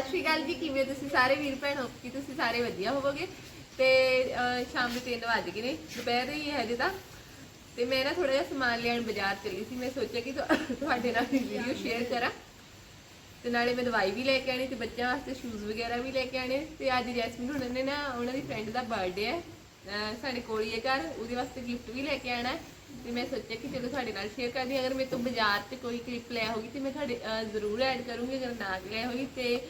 ਸਤਿ ਸ਼੍ਰੀ ਅਕਾਲ ਜੀ ਕਿਵੇਂ ਤੁਸੀਂ ਸਾਰੇ ਵੀਰ ਭੈਣ? ਹੋ ਕਿ ਤੁਸੀਂ ਸਾਰੇ ਵਧੀਆ ਹੋਵੋਗੇ। ਤੇ ਅਹ, ਸ਼ਾਮ ਦੇ 3 ਵਜ ਗਏ ਨੇ ਦੁਪਹਿਰ ਹੀ ਹੈ ਹਜੇ ਤਾਂ। ਤੇ ਮੈਂ ਨਾ ਥੋੜਾ ਜਿਹਾ ਸਮਾਨ ਲੈਣ ਬਾਜ਼ਾਰ ਚੱਲੀ ਸੀ। ਮੈਂ ਸੋਚਿਆ ਕਿ ਤੁਹਾ- ਤੁਹਾਡੇ ਨਾਲ ਵੀਡੀਓ ਸ਼ੇਅਰ ਕਰਾਂ। ਤੇ ਨਾਲੇ ਮੈਂ ਦਵਾਈ ਵੀ ਲੈ ਕੇ ਆਣੀ ਤੇ ਬੱਚਿਆਂ ਵਾਸਤੇ ਸ਼ੂਜ਼ ਵਗੈਰਾ ਵੀ ਲੈ ਕੇ ਆਣੇ ਤੇ ਅੱਜ ਜੈਸਮੀਨ ਹੁਣਾਂ ਨੇ ਨਾ ਉਹਨਾਂ ਦੀ ਫਰੈਂਡ ਦਾ ਬਰਥਡੇ ਹੈ। ਅਹ ਸਾਡੇ ਕੋਲ ਹੀ ਹੈ ਘਰ। ਉਹਦੇ ਵਾਸਤੇ ਗਿਫਟ ਵੀ ਲੈ ਕੇ ਆਣਾ ਤੇ ਮੈਂ ਸੋਚਿਆ ਕਿ ਚਲੋ ਤੁਹਾਡੇ ਨਾਲ ਸ਼ੇਅਰ ਕਰਦੀ ਹਾਂ। ਅਗਰ ਮੇਰੇ ਤੋਂ ਬਾਜ਼ਾਰ ਚ ਕੋਈ ਕਲਿੱਪ ਲਿਆ ਹੋਗੀ ਤੇ ਮੈਂ ਤੁਹਾਡੇ ਅਹ, ਜ਼ਰੂਰ ਐਡ ਕਰੂੰਗੀ। ਅਗਰ ਨਾ ਲਿਆ ਹੋਈ ਤੇ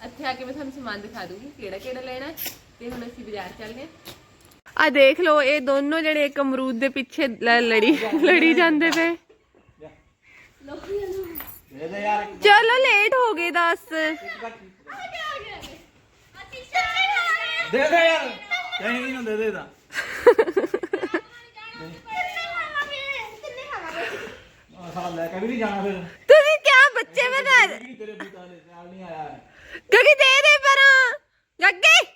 ਇੱਥੇ ਆ ਕੇ ਮੈਂ ਤੁਹਾਨੂੰ ਸਮਾਨ ਦਿਖਾ ਦੂੰਗੀ ਕਿਹੜਾ ਕਿਹੜਾ ਲੈਣਾ ਹੈ ਤੇ ਹੁਣ ਅਸੀਂ ਬਾਜ਼ਾਰ ਚੱਲਦੇ ਹਾਂ। ਆ ਦੇਖ ਲਓ ਇਹ ਦੋਨੋਂ ਜਿਹੜੇ ਇੱਕ ਅਮਰੂਦ ਦੇ ਪਿੱਛੇ ਲ- ਲੜੀ ਲੜੀ ਜਾਂਦੇ ਪਏ। ਦੇ ਦੇ ਯਾਰ ਚਲੋ ਲੇਟ ਹੋ ਗਏ ਦੱਸ। ਦੇ ਦੇ ਯਾਰ ਕਹੀਂ ਨੂੰ ਦੇ ਦੇ ਦਾ ਸਾਲਾ ਲੈ ਕੇ ਵੀ ਨਹੀਂ ਜਾਣਾ ਫਿਰ। ਤੁਸੀਂ ਕਿਆ ਬੱਚੇ ਬਣਾ ਵੀ ਤੇਰੇ ਬੂਟਾ ਨਾਲ ਨਹੀਂ ਆਇਆ। ਗੱਗੀ ਦੇ ਦੇ ਪਰਾਂ। ਗੱਗੀ।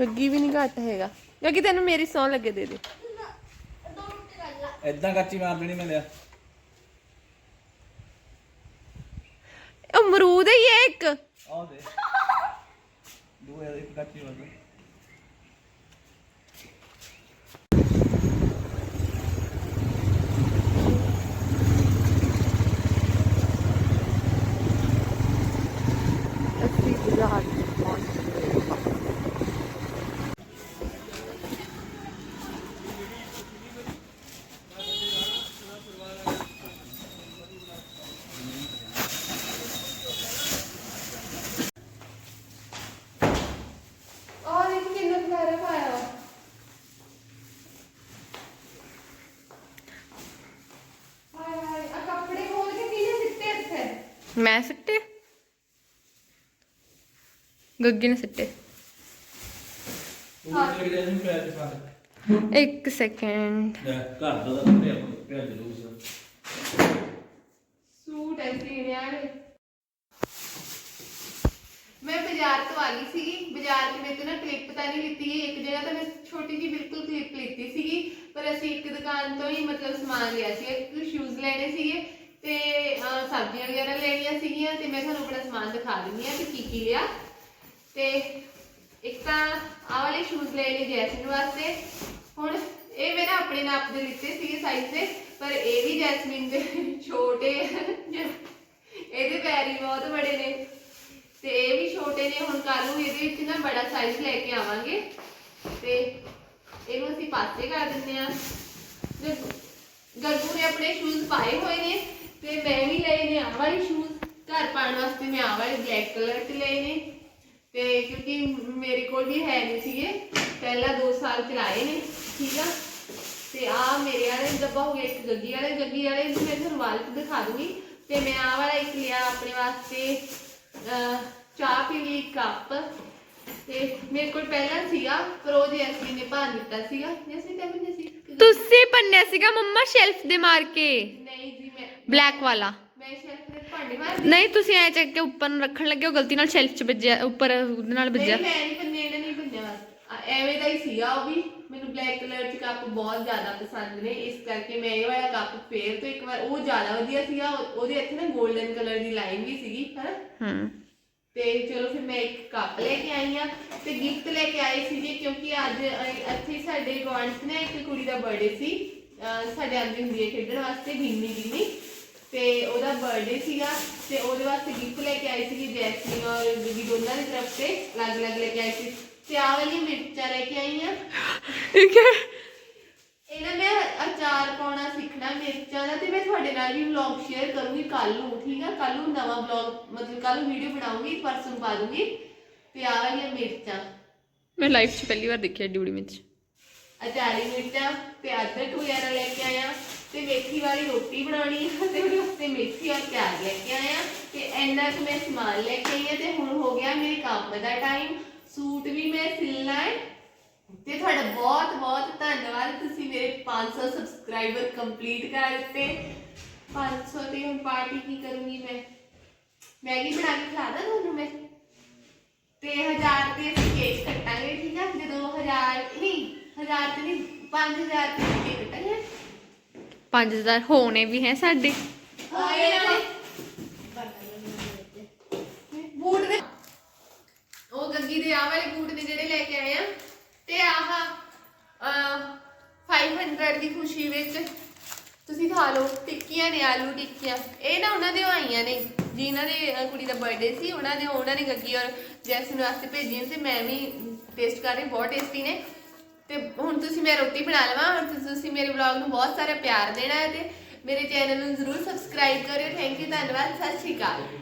ਗੱਗੀ ਵੀ ਨਹੀਂ ਘੱਟ ਹੈਗਾ। ਗੱਗੀ ਤੈਨੂੰ ਮੇਰੀ ਸੌਂ ਲੱਗੇ ਦੇ ਦੇ। ਏਦਾਂ ਕੱਚੀ ਮਾਰ ਦੇਣੀ ਮੈਂ ਲਿਆ। ਅਮਰੂਦ ਹੀ ਹੈ ਇੱਕ। ਆਹ ਦੇ। ਦੂਏ ਇੱਕ ਕੱਚੀ ਮਾਰ ਦੇ ਅਸੀਂ ਬਾਜ਼ਾਰ ਪਹੁੰਚ ਗਏ ਔਰ ਇਹ ਕਿੰਨਾ ਖਲਾਰਾ ਪਾਇਆ ਵਾ ਹਾਏ ਹਾਏ ਆ ਕੱਪੜੇ ਖੋਲ ਕੇ ਕਿਹਨੇ ਸਿੱਟੇ ਇੱਥੇ ਮੈਂ ਸਿੱਟੇ ਗੱਗੀ ਨੇ ਸਿੱਟੇ ਤੂੰ ਲੈ ਕੇ ਜਾ ਨੂੰ ਪਿਆਜ ਪਾ ਦੇ ਇੱਕ ਸੈਕਿੰਡ ਲੈ ਘਰ ਦਾ ਤਾਂ ਪਿਆਜ ਪਿਆਜ ਜਲੂਸ ਸੂਟ ਐ ਸੀਨੇ ਵਾਲੇ ਮੈਂ ਬਾਜ਼ਾਰ ਤੋਂ ਆ ਗਈ ਸੀਗੀ ਬਾਜ਼ਾਰ 'ਚ ਮੇਰੇ ਤੋਂ ਨਾ ਕਲਿੱਪ ਤਾਂ ਨਹੀਂ ਲਿੱਤੀ ਗਈ ਇੱਕ ਜਗ੍ਹਾ ਤਾਂ ਮੈਂ ਛੋਟੀ ਜਿਹੀ ਬਿਲਕੁਲ ਕਲਿੱਪ ਲਿੱਤੀ ਸੀਗੀ ਪਰ ਅਸੀਂ ਇੱਕ ਦੁਕਾਨ ਤੋਂ ਹੀ ਮਤਲਬ ਸਮਾਨ ਲਿਆ ਸੀ ਇੱਕ ਸ਼ੂਜ਼ ਲੈਣੇ ਸੀਗੇ ਤੇ ਅਹ, ਸਬਜ਼ੀਆਂ ਵਗੈਰਾ ਲੈਣੀਆਂ ਸੀਗੀਆਂ ਤੇ ਮੈਂ ਤੁਹਾਨੂੰ ਆਪਣਾ ਸਮਾਨ ਦਿਖਾ ਦਿੰਦੀ ਆ ਕਿ ਕੀ ਕੀ ਲਿਆ ਤੇ ਇੱਕ ਤਾਂ ਆਹ ਵਾਲੇ ਸ਼ੂਜ਼ ਲਏ ਨੇ ਜੈਸਮੀਨ ਵਾਸਤੇ। ਹੁਣ ਇਹ ਮੈਂ ਨਾ ਆਪਣੇ ਨਾਪ ਦੇ ਲਿੱਤੇ ਸੀਗੇ ਸਾਈਜ਼ ਦੇ ਪਰ ਇਹ ਵੀ ਜੈਸਮੀਨ ਦੇ ਛੋਟੇ ਇਹਦੇ ਪੈਰ ਹੀ ਬਹੁਤ ਬੜੇ ਨੇ। ਤੇ ਇਹ ਵੀ ਛੋਟੇ ਨੇ ਹੁਣ ਕੱਲ ਨੂੰ ਇਹਦੇ ਵਿੱਚ ਨਾ ਬੜਾ ਸਾਈਜ਼ ਲੈ ਕੇ ਆਵਾਂਗੇ। ਤੇ ਇਹਨੂੰ ਅਸੀਂ ਪਾਸੇ ਕਰ ਦਿੰਦੇ ਆ ਗੱਗੂ ਨੇ ਆਪਣੇ ਸ਼ੂਜ਼ ਪਾਏ ਹੋਏ ਨੇ। ਤੇ ਮੈਂ ਵੀ ਲਏ ਨੇ ਆਹ ਵਾਲੇ ਸ਼ੂਜ਼ ਘਰ ਪਾਉਣ ਵਾਸਤੇ ਮੈਂ ਆਹ ਵਾਲੇ ਬਲੈਕ ਕਲਰ ਦੇ ਲਏ ਨੇ। ਤੇ ਕਿਉਂਕਿ ਮੇਰੇ ਕੋਲ ਵੀ ਹੈ ਨਹੀਂ ਸੀਗੇ ਪਹਿਲਾਂ 2 ਸਾਲ ਚਲਾਏ ਨੇ ਠੀਕ ਆ? ਤੇ ਆ ਮੇਰੇ ਵਾਲੇ ਡੱਬਾ ਹੋ ਗਿਆ ਇੱਕ ਗੱਗੀ ਵਾਲੇ ਗੱਗੀ ਵਾਲੇ ਨੂੰ ਮੈਂ ਤੁਹਾਨੂੰ ਦਿਖਾ ਦੂੰਗੀ। ਤੇ ਮੈਂ ਆ ਵਾਲਾ ਇੱਕ ਲਿਆ ਆਪਣੇ ਵਾਸਤੇ ਚਾਹ ਪੀਣ ਲਈ ਕੱਪ। ਤੇ ਮੇਰੇ ਕੋਲ ਪਹਿਲਾਂ ਸੀਗਾ ਪਰ ਉਹ ਜੈਸਮੀਨ ਨੇ ਭੰਨ ਦਿੱਤਾ ਸੀਗਾ ਜੈਸਮੀਨ ਕਹਿੰਦੇ ਸੀ ਤੁਸੀਂ ਪੰਨਿਆ ਸੀਗਾ ਮੰਮਾ ਸ਼ੈਲਫ ਦੇ ਮਾਰ ਕੇ। ਨਹੀਂ ਜੀ ਮੈਂ ਬਲੈਕ ਵਾਲਾ। ਨਹੀਂ ਤੁਸੀਂ ਐ ਚੱਕ ਕੇ ਉੱਪਰ ਨੂੰ ਰੱਖਣ ਲੱਗੇ ਹੋ ਗਲਤੀ ਨਾਲ ਸ਼ੈਲਫ 'ਚ ਵੱਜਿਆ ਉੱਪਰ ਉਹਦੇ ਨਾਲ ਵੱਜਿਆ। ਨਹੀਂ ਮੈਂ ਨਹੀਂ ਬੰਨਿਆ ਇਹਨੇ ਨਹੀਂ ਬੰਨਿਆ ਬਸ। ਆ, ਐਵੇਂ ਦਾ ਹੀ ਸੀਗਾ ਉਹ ਵੀ। ਮੈਨੂੰ ਬਲੈਕ ਕਲਰ ਚ ਕੱਪ ਬਹੁਤ ਜ਼ਿਆਦਾ ਪਸੰਦ ਨੇ। ਇਸ ਕਰਕੇ ਮੈਂ ਇਹ ਵਾਲਾ ਕੱਪ ਫੇਰ ਤੋਂ ਇੱਕ ਵਾਰ ਉਹ ਜ਼ਿਆਦਾ ਵਧੀਆ ਸੀਗਾ। ਉਹ- ਉਹਦੇ ਇੱਥੇ ਨਾ 골ਡਨ ਕਲਰ ਦੀ ਲਾਈਨ ਵੀ ਸੀਗੀ ਹਨਾ? ਹੂੰ। ਤੇ ਚਲੋ ਫਿਰ ਮੈਂ ਇੱਕ ਕੱਪ ਲੈ ਕੇ ਆਈ ਆ ਤੇ ਗਿਫਟ ਲੈ ਕੇ ਆਏ ਸੀਗੇ ਕਿਉਂਕਿ ਅੱਜ ਇੱਥੇ ਸਾਡੇ ਗੁਆਂਢ 'ਚ ਨਾ ਇੱਕ ਕੁੜੀ ਦਾ ਬਰਥਡੇ ਸੀ। ਸਾਡੇ ਆਂਦੀ ਹੁੰਦੀ ਹੈ ਖੇਡਣ ਵਾਸਤੇ ਗਿੰਨੀ ਗਿੰਨੀ। ਬਰਥਡੇ ਸੀਗਾ ਤੇ ਉਹਦੇ ਵਾਸਤੇ ਗਿਫਟ ਲੈ ਕੇ ਆਈ ਸੀਗੀ ਜੈਸਮੀਨ ਔਰ ਬੀਬੀ ਦੋਨਾਂ ਦੀ ਤਰਫ ਤੇ ਅਲੱਗ ਅਲੱਗ ਲੈ ਕੇ ਆਈ ਸੀ। ਤੇ ਆਹ ਵਾਲੀ ਮਿਰਚਾਂ ਲੈ ਕੇ ਆਈ ਆ। ਇਹਨਾਂ ਮੈਂ ਅਚਾਰ ਪਾਉਣਾ ਸਿੱਖਣਾ ਮਿਰਚਾਂ ਦਾ ਤੇ ਮੈਂ ਤੁਹਾਡੇ ਨਾਲ ਵੀ ਵਲੌਗ ਸ਼ੇਅਰ ਕਰੂੰਗੀ ਕੱਲ ਨੂੰ ਠੀਕ ਆ? ਕੱਲ ਨੂੰ ਨਵਾਂ ਵਲੌਗ ਮਤਲਬ ਕੱਲ ਵੀਡੀਓ ਬਣਾਉਂਗੀ ਪਰਸੋਂ ਪਾ ਦੂੰਗੀ। ਤੇ ਆਹ ਵਾਲੀਆਂ ਮਿਰਚਾਂ। ਮੈਂ ਲਾਈਫ 'ਚ ਪਹਿਲੀ ਵਾਰ ਦੇਖਿਆ ਡਿਊੜੀ ਵਿੱਚ ਅਚਾਰੀ ਮਿਰਚਾਂ ਤੇ ਅਦਰਕ ਵਗੈਰਾ ਲੈ ਕੇ ਆਇਆ। ਤੇ ਮੇਥੀ ਵਾਲੀ ਰੋਟੀ ਬਣਾਉਣੀ ਆ ਤੇ ਉਹਦੇ ਵਾਸਤੇ ਮੇਥੀ ਔਰ ਪਿਆਜ਼ ਲੈ ਕੇ ਆਇਆ ਤੇ ਇੰਨਾ ਕੁ ਮੈਂ ਸਮਾਨ ਲੈ ਕੇ ਆਈ ਆ ਤੇ ਹੁਣ ਹੋ ਗਿਆ ਮੇਰੇ ਕੰਮ ਦਾ ਟਾਈਮ ਸੂਟ ਵੀ ਮੈਂ ਸਿਲਣਾ ਹੈ ਤੇ ਤੁਹਾਡਾ ਬਹੁਤ ਬਹੁਤ ਧੰਨਵਾਦ। ਤੁਸੀਂ ਮੇਰੇ 500 ਸਬਸਕ੍ਰਾਈਬਰ ਕੰਪਲੀਟ ਕਰ ਦਿੱਤੇ। 500 ਤੇ ਹੁਣ ਪਾਰਟੀ ਕੀ ਕਰੂੰਗੀ ਮੈਂ? ਮੈਗੀ ਬਣਾ ਕੇ ਖਿਲਾ ਦਾਂ ਤੁਹਾਨੂੰ ਮੈਂ? ਤੇ 1000 ਤੇ ਅਸੀਂ ਕੇਕ ਕੱਟਾਂਗੇ, ਠੀਕ ਆ? ਜਦੋਂ 1000 ਨਹੀਂ 1000 ਤੇ ਨਹੀਂ 5000 ਤੇ ਕੇਕ ਕੱਟਾਂਗੇ। 5000 ਹੋਣੇ ਵੀ ਹੈ ਸਾਡੇ। ਤੁਸੀਂ ਟਿੱਕੀਆਂ ਇਹ ਨਾ ਉਹਨਾਂ ਦੇ ਆਈਆਂ ਨੇ। ਜਿਨ੍ਹਾਂ ਦੇ ਕੁੜੀ ਦਾ ਬਰਥਡੇ ਸੀ, ਉਹਨਾਂ ਦੇ ਗੱਗੀ ਔਰ ਜੈਸਮੀਨ ਵਾਸਤੇ ਭੇਜੀਆਂ ਸੀ ਮੈਂ ਵੀ ਟੇਸਟ ਕਰ ਰਹੀ ਬਹੁਤ ਟੇਸਟੀ ਨੇ। ਤੇ ਹੁਣ ਤੁਸੀਂ ਮੈਂ ਰੋਟੀ ਬਣਾ ਲਵਾਂ, ਹੁਣ ਤੁਸੀਂ- ਤੁਸੀਂ ਮੇਰੇ ਵਲੌਗ ਨੂੰ ਬਹੁਤ ਸਾਰਾ ਪਿਆਰ ਦੇਣਾ ਹੈ ਤੇ ਮੇਰੇ ਚੈਨਲ ਨੂੰ ਜ਼ਰੂਰ ਸਬਸਕ੍ਰਾਈਬ ਕਰਿਓ। ਥੈਂਕ ਯੂ ਧੰਨਵਾਦ, ਸਤਿ ਸ਼੍ਰੀ ਅਕਾਲ।